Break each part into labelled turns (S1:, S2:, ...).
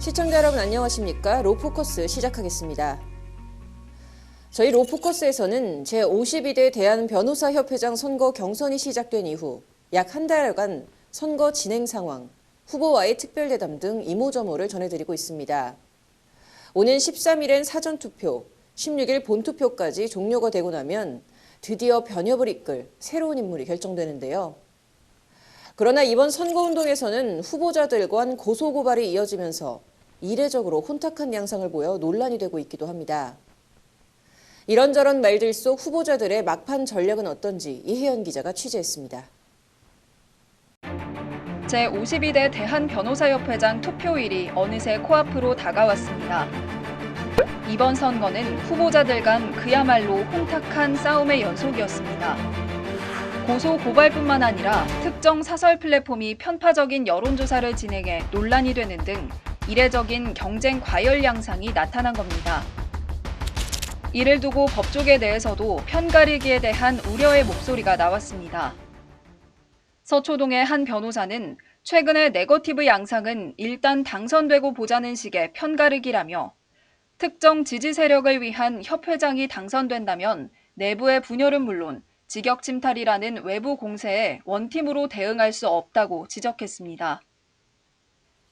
S1: 시청자 여러분 안녕하십니까? 로포커스 시작하겠습니다. 저희 로포커스에서는 제52대 대한변호사협회장 선거 경선이 시작된 이후 약 한 달간 선거 진행 상황, 후보와의 특별대담 등 이모저모를 전해드리고 있습니다. 오는 13일엔 사전투표, 16일 본투표까지 종료가 되고 나면 드디어 변협을 이끌 새로운 인물이 결정되는데요. 그러나 이번 선거운동에서는 후보자들 간 고소고발이 이어지면서 이례적으로 혼탁한 양상을 보여 논란이 되고 있기도 합니다. 이런저런 말들 속 후보자들의 막판 전략은 어떤지 이혜연 기자가 취재했습니다.
S2: 제52대 대한변호사협회장 투표일이 어느새 코앞으로 다가왔습니다. 이번 선거는 후보자들 간 그야말로 혼탁한 싸움의 연속이었습니다. 고소 고발뿐만 아니라 특정 사설 플랫폼이 편파적인 여론조사를 진행해 논란이 되는 등 이례적인 경쟁 과열 양상이 나타난 겁니다. 이를 두고 법조계 내에서도 편가르기에 대한 우려의 목소리가 나왔습니다. 서초동의 한 변호사는 최근의 네거티브 양상은 일단 당선되고 보자는 식의 편가르기라며 특정 지지 세력을 위한 협회장이 당선된다면 내부의 분열은 물론 직역 침탈이라는 외부 공세에 원팀으로 대응할 수 없다고 지적했습니다.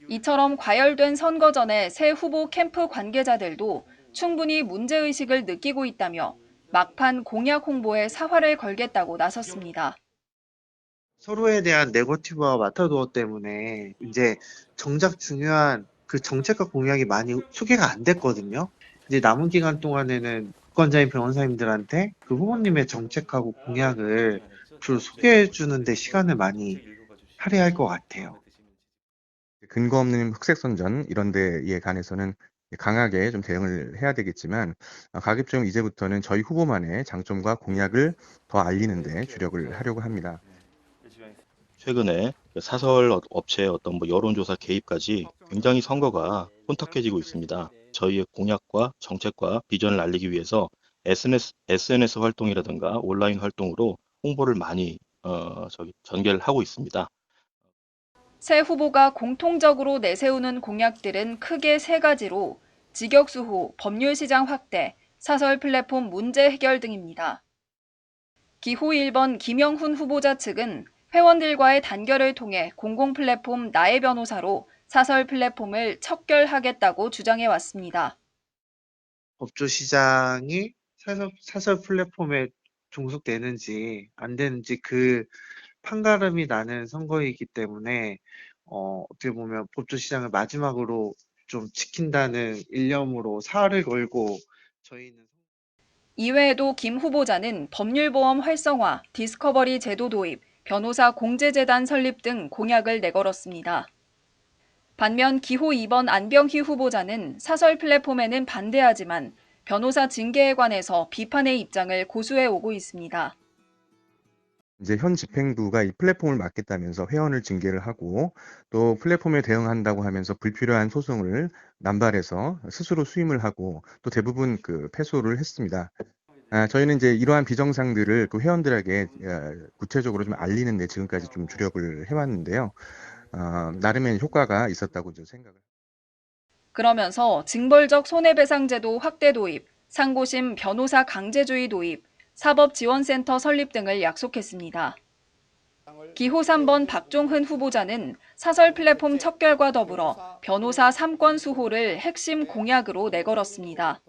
S2: 이처럼 과열된 선거 전에 새 후보 캠프 관계자들도 충분히 문제의식을 느끼고 있다며 막판 공약 홍보에 사활을 걸겠다고 나섰습니다.
S3: 서로에 대한 네거티브와 마타도어 때문에 이제 정작 중요한 그 정책과 공약이 많이 소개가 안 됐거든요. 이제 남은 기간 동안에는 유권자인 변호사님들한테 그 후보님의 정책하고 공약을 주로 소개해 주는데 시간을 많이 할애할 것 같아요.
S4: 근거 없는 흑색 선전 이런 데에 관해서는 강하게 좀 대응을 해야 되겠지만 아, 가급적 이제부터는 저희 후보만의 장점과 공약을 더 알리는 데 주력을 하려고 합니다.
S5: 최근에 그 사설 업- 업체의 어떤 뭐 여론조사 개입까지 굉장히 선거가 혼탁해지고 있습니다. 저희의 공약과 정책과 비전을 알리기 위해서 SNS, SNS 활동이라든가 온라인 활동으로 홍보를 많이 어, 저기 전개를 하고 있습니다.
S2: 새 후보가 공통적으로 내세우는 공약들은 크게 세 가지로 직역수호, 법률시장 확대, 사설 플랫폼 문제 해결 등입니다. 기호 1번 김영훈 후보자 측은 회원들과의 단결을 통해 공공 플랫폼 나의 변호사로 사설 플랫폼을 척결하겠다고 주장해 왔습니다.
S3: 법조 시장이 사설, 사설 플랫폼에 종속되는지 안 되는지 그 판가름이 나는 선거이기 때문에 어, 어떻게 보면 법조 시장을 마지막으로 좀 지킨다는 일념으로 사활을 걸고 저희는
S2: 이외에도 김 후보자는 법률보험 활성화, 디스커버리 제도 도입, 변호사 공제재단 설립 등 공약을 내걸었습니다. 반면 기호 2번 안병희 후보자는 사설 플랫폼에는 반대하지만 변호사 징계에 관해서 비판의 입장을 고수해 오고 있습니다.
S4: 이제 현 집행부가 이 플랫폼을 맡겠다면서 회원을 징계를 하고 또 플랫폼에 대응한다고 하면서 불필요한 소송을 남발해서 스스로 수임을 하고 또 대부분 그 패소를 했습니다. 아, 저희는 이제 이러한 비정상들을 그 회원들에게 아, 구체적으로 좀 알리는 데 지금까지 좀 주력을 해왔는데요. 아, 나름의 효과가 있었다고 저 생각을.
S2: 그러면서 징벌적 손해배상제도 확대 도입, 상고심 변호사 강제주의 도입, 사법지원센터 설립 등을 약속했습니다. 기호 3번 박종훈 후보자는 사설 플랫폼 척결과 더불어 변호사 3권 수호를 핵심 공약으로 내걸었습니다.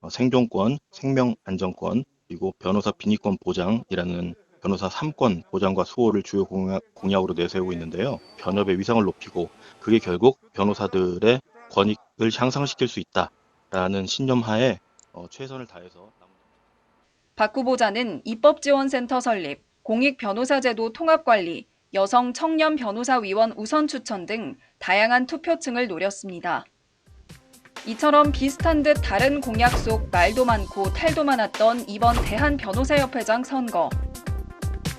S5: 어, 생존권, 생명 안정권, 그리고 변호사 빈의권 보장이라는 변호사 3권 보장과 수호를 주요 공약, 공약 으로 내세우고 있는데요. 변협의 위상을 높이고 그게 결국 변호사들의 권익을 향상시킬 수 있다라는 신념하에 어, 최선을 다해서
S2: 박 후보자는 입법지원센터 설립, 공익변호사제도 통합관리, 여성 청년 변호사 위원 우선 추천 등 다양한 투표층을 노렸습니다. 이처럼 비슷한 듯 다른 공약 속 말도 많고 탈도 많았던 이번 대한변호사협회장 선거.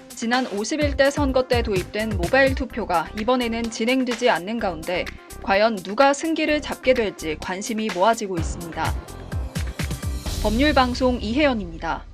S2: 지난 51대 선거 때 도입된 모바일 투표가 이번에는 진행되지 않는 가운데 과연 누가 승기를 잡게 될지 관심이 모아지고 있습니다. 법률방송 이혜연입니다.